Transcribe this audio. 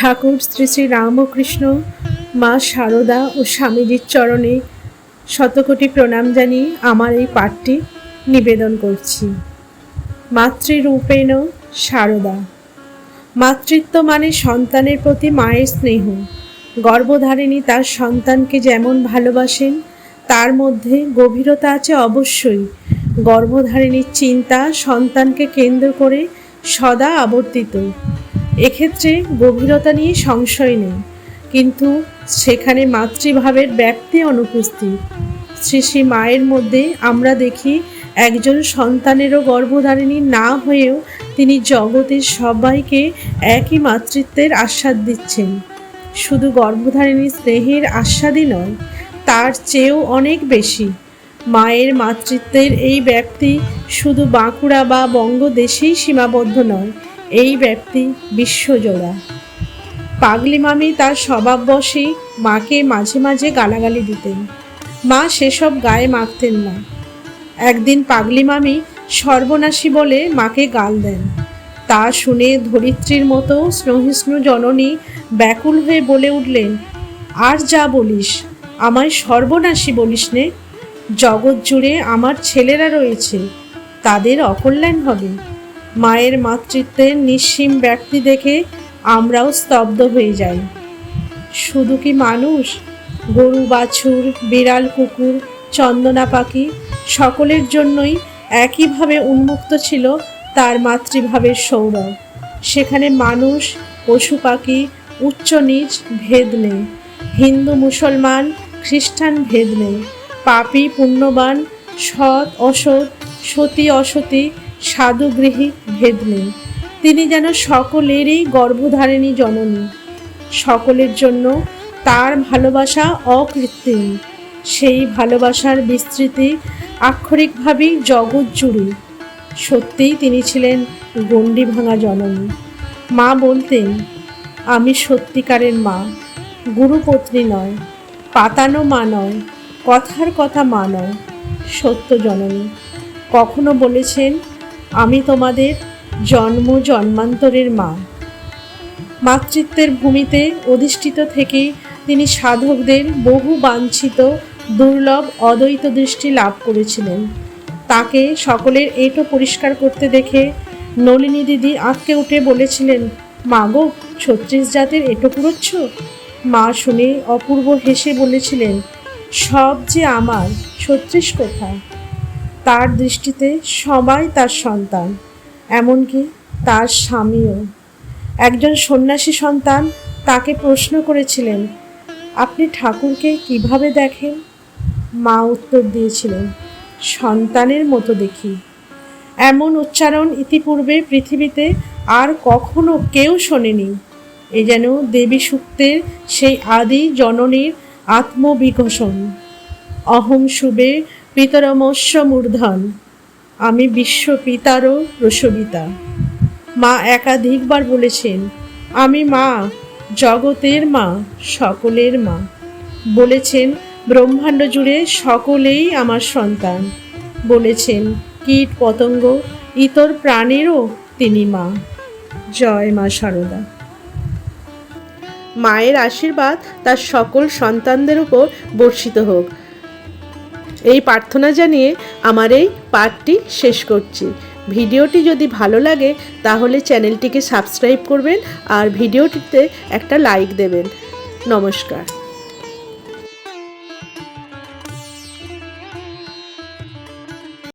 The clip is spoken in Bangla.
ঠাকুর শ্রী শ্রী রামকৃষ্ণ, মা শারদা ও স্বামীজির চরণে শতকোটি প্রণাম জানিয়ে আমার এই পাঠটি নিবেদন করছি। মাতৃরূপেণ শারদা মাতৃত্ব মানে সন্তানের প্রতি মায়ের স্নেহ। গর্ভধারিণী তার সন্তানকে যেমন ভালোবাসেন, তার মধ্যে গভীরতা আছে অবশ্যই। গর্ভধারিণীর চিন্তা সন্তানকে কেন্দ্র করে সদা আবর্তিত। এক্ষেত্রে গভীরতা নিয়ে সংশয় নেই। কিন্তু সেখানে মাতৃভাবের ব্যক্তি অনুপস্থিত। শ্রী মায়ের মধ্যে আমরা দেখি একজন সন্তানেরও গর্ভধারিণী না হয়েও তিনি জগতের সবাইকে একই মাতৃত্বের আস্বাদ দিচ্ছেন। শুধু গর্ভধারিণী স্নেহের আস্বাদই নয়, তার চেয়েও অনেক বেশি। মায়ের মাতৃত্বের এই ব্যক্তি শুধু বাঁকুড়া বা বঙ্গদেশেই সীমাবদ্ধ নয় এই ব্যক্তি বিশ্বজোড়া। পাগলি মামি তার স্বভাব স্বভাববশেই মাকে মাঝে মাঝে গালাগালি দিতেন। মা সেসব গায়ে মাখতেন না। একদিন পাগলি মামি সর্বনাশী বলে মাকে গাল দেন। তা শুনে ধরিত্রীর মতো স্নেহিষ্ণু জননী ব্যাকুল হয়ে বলে উঠলেন, আর যা বলিস, আমায় সর্বনাশী বলিস নে। জগৎ জুড়ে আমার ছেলেরা রয়েছে, তাদের অকল্যাণ হবে। মায়ের মাতৃত্বের নিঃসীম ব্যক্তি দেখে আমরাও স্তব্ধ হয়ে যাই। শুধু কি মানুষ? গরু, বাছুর, বিড়াল, কুকুর, চন্দনা পাখি সকলের জন্যই একইভাবে উন্মুক্ত ছিল তার মাতৃভাবের সৌরভ। সেখানে মানুষ, পশু পাখি, উচ্চ নিচ ভেদ নেই। হিন্দু, মুসলমান, খ্রিস্টান ভেদ নেই। পাপি, পুণ্যবান, সৎ, অসৎ, সতী, অসতী সাধু গৃহী ভেদ নেই। তিনি যেন সকলেরই গর্ভধারিণী জননী। সকলের জন্য তার ভালোবাসা অকৃত্রিম। সেই ভালোবাসার বিস্তৃতি আক্ষরিকভাবেই জগৎ জুড়ে। সত্যিই তিনি ছিলেন গণ্ডি ভাঙা জননী। মা বলতেন, আমি সত্যিকারের মা, গুরুপত্নী নয়, পাতানো মা নয়, কথার কথা মা নয়, সত্য জননী। কখনো বলেছেন আমি তোমাদের জন্ম জন্মান্তরের মা। মাতৃত্বের ভূমিতে অধিষ্ঠিত থেকেই তিনি সাধকদের বহু বাঞ্ছিত, দুর্লভ, অদ্বৈত দৃষ্টি লাভ করেছিলেন। তাকে সকলের এটো পরিষ্কার করতে দেখে নলিনী দিদি আঁতকে উঠে বলেছিলেন, মা গো, ছত্রিশ জাতের এটো পুরোচ্ছ? মা শুনে অপূর্ব হেসে বলেছিলেন, সব যে আমার, ছত্রিশ কোথায়? তার দৃষ্টিতে সবাই তার সন্তান, এমনকি তার স্বামীও। একজন সন্ন্যাসী সন্তান তাকে প্রশ্ন করেছিলেন, আপনি ঠাকুরকে কীভাবে দেখেন? মা উত্তর দিয়েছিলেন, সন্তানের মতো দেখি। এমন উচ্চারণ ইতিপূর্বে পৃথিবীতে আর কখনো কেউ শোনেনি। এ যেন দেবী সূক্তের সেই আদি জননীর আত্মবিকশন অহং শুভে পিতরমস্য মূর্ধন আমি বিশ্ব পিতারও রসবিতা মা একাধিকবার বলেছেন, আমি মা, জগতের মা, সকলের মা। বলেছেন, ব্রহ্মাণ্ড জুড়ে সকলেই আমার সন্তান। বলেছেন, কীট পতঙ্গ, ইতর প্রাণেরও তিনি মা। জয় মা সারদা। মায়ের আশীর্বাদ তার সকল সন্তানদের উপর বর্ষিত হোক। এই প্রার্থনা জানিয়ে আমার এই পাঠটি শেষ করছি। ভিডিওটি যদি ভালো লাগে, তাহলে চ্যানেলটিকে সাবস্ক্রাইব করবেন আর ভিডিওটিতে একটা লাইক দেবেন। নমস্কার।